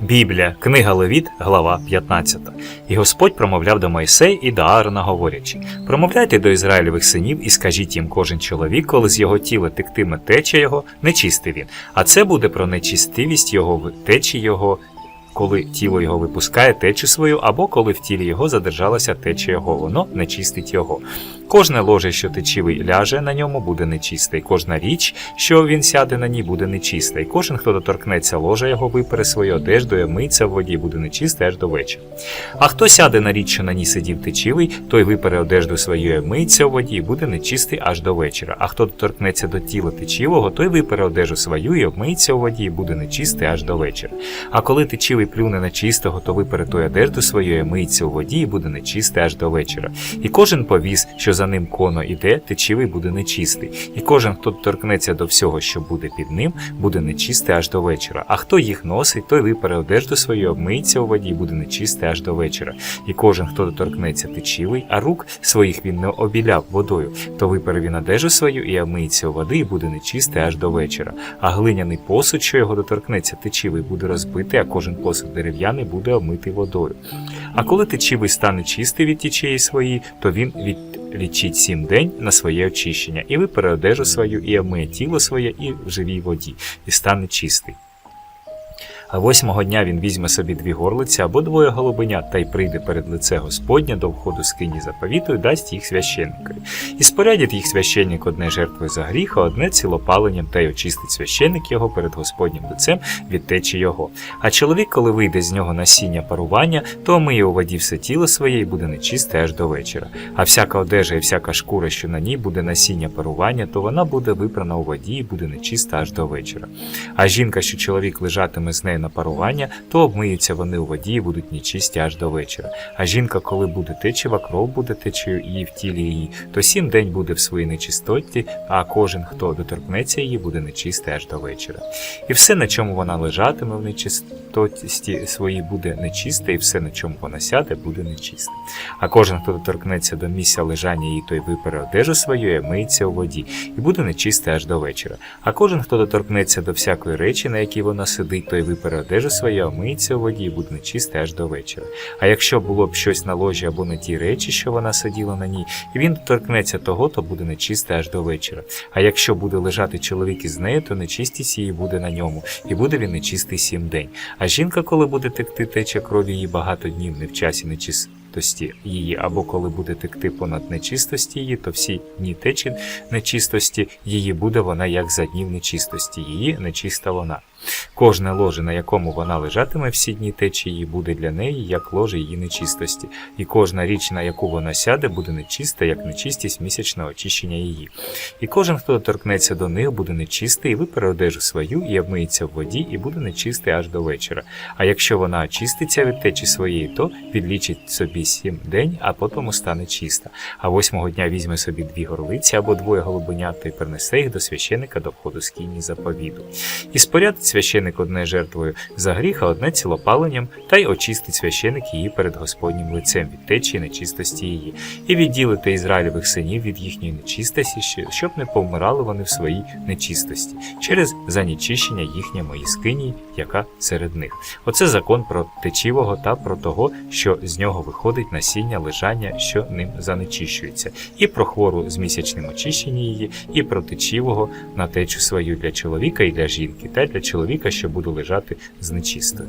Біблія, книга Левіт, глава 15. І Господь промовляв до Мойсей і до Аарона, говорячи: Промовляйте до Ізраїльових синів і скажіть їм кожен чоловік, коли з його тіла тектиме тече його, нечистий він. А це буде про нечистивість його в течі його. Коли тіло його випускає течу свою, або коли в тілі його задержалася теча його, воно не чистить його. Кожне ложе, що течивий ляже на ньому, буде нечисте, кожна річ, що він сяде на ній, буде нечиста, і кожен, хто доторкнеться ложа його, випере свою одежду, і в воді, буде нечисте аж до вечора. А хто сяде на річ, що на ній сидів течивий, той випере одежду свою, і миться в воді, буде нечистий аж до вечора. А хто доторкнеться до тіла течивого, той випере одежу свою, і обмиється у воді, і буде нечистий аж до вечора. А коли течивий плюне на чистого, то випере одежду свою, і миється у воді, і буде нечистий аж до вечора. І кожен повіз, що за ним коно іде, течивий буде нечистий. І кожен, хто торкнеться до всього, що буде під ним, буде нечистий аж до вечора. А хто їх носить, той випере одежду свою, обмиється у воді, і буде нечистий аж до вечора. І кожен, хто доторкнеться течивий, а рук своїх він не обіляв водою, то випере він одежу свою і обмиється у води, і буде нечистий аж до вечора. А глиняний посуд, що його доторкнеться течивий, буде розбитий, а кожен посуд дерев'яний буде омитий водою. А коли течівий стане чистий від тічеї своїй, то він від лічить сім день на своє очищення, і випере одежу свою, і омиє тіло своє, і в живій воді, і стане чистий. А восьмого дня він візьме собі дві горлиці або двоє голубенят, та й прийде перед лице Господня до входу скині заповіту і дасть їх священникові. І спорядить їх священник одне жертвою за гріх, а одне цілопаленням, та й очистить священник його перед Господнім лицем від течі його. А чоловік, коли вийде з нього насіння парування, то омиє у воді все тіло своє і буде нечисте аж до вечора. А всяка одежа і всяка шкура, що на ній буде насіння парування, то вона буде випрана у воді і буде нечиста аж до вечора. А жінка, що чоловік лежатиме з нею на парування, то обмиються вони у воді і будуть нечисті аж до вечора. А жінка, коли буде течива, кров буде течею її в тілі її, то сім день буде в своїй нечистоті, а кожен, хто доторкнеться її, буде нечистий аж до вечора. І все, на чому вона лежатиме в нечистоті своїй, буде нечисте, і все, на чому вона сяде, буде нечисте. А кожен, хто доторкнеться до місця лежання її, той випере одежу свою і миється у воді, і буде нечисте аж до вечора. А кожен, хто доторкнеться до всякої речі, на якій вона сидить, той випере одежу свою, омиється у воді і буде нечисте аж до вечора. А якщо було б щось на ложі або на тій речі, що вона сиділа на ній, і він доторкнеться того, то буде нечисте аж до вечора. А якщо буде лежати чоловік із нею, то нечистість її буде на ньому, і буде він нечистий сім день. А жінка, коли буде текти тече крові її багато днів, не в часі нечистості її, або коли буде текти понад нечистості її, то всі дні течі нечистості її буде вона як за днів нечистості її, нечиста вона. Кожне ложе, на якому вона лежатиме всі дні течії, буде для неї як ложе її нечистості, і кожна річ, на яку вона сяде, буде нечиста, як нечистість місячного очищення її. І кожен, хто доторкнеться до них, буде нечистий, і випере одежу свою, і обмиється в воді, і буде нечистий аж до вечора. А якщо вона очиститься від течі своєї, то підлічить собі сім день, а потім стане чиста. А восьмого дня візьме собі дві горлиці або двоє голубенят, та й принесе їх до священика до входу з кіні заповіду. І спорядить священик одне жертвою за гріх, а одне цілопаленням, та й очистить священик її перед Господнім лицем від течії нечистості її, і відділити Ізраїлевих синів від їхньої нечистості, щоб не повмирали вони в своїй нечистості, через занічищення їхньої скині, яка серед них. Оце закон про течівого та про того, що з нього виходить насіння лежання, що ним занечищується, і про хвору з місячним очищенням її, і про течівого на течу свою для чоловіка і для жінки, та для чоловіка, що буде лежати з нечистою.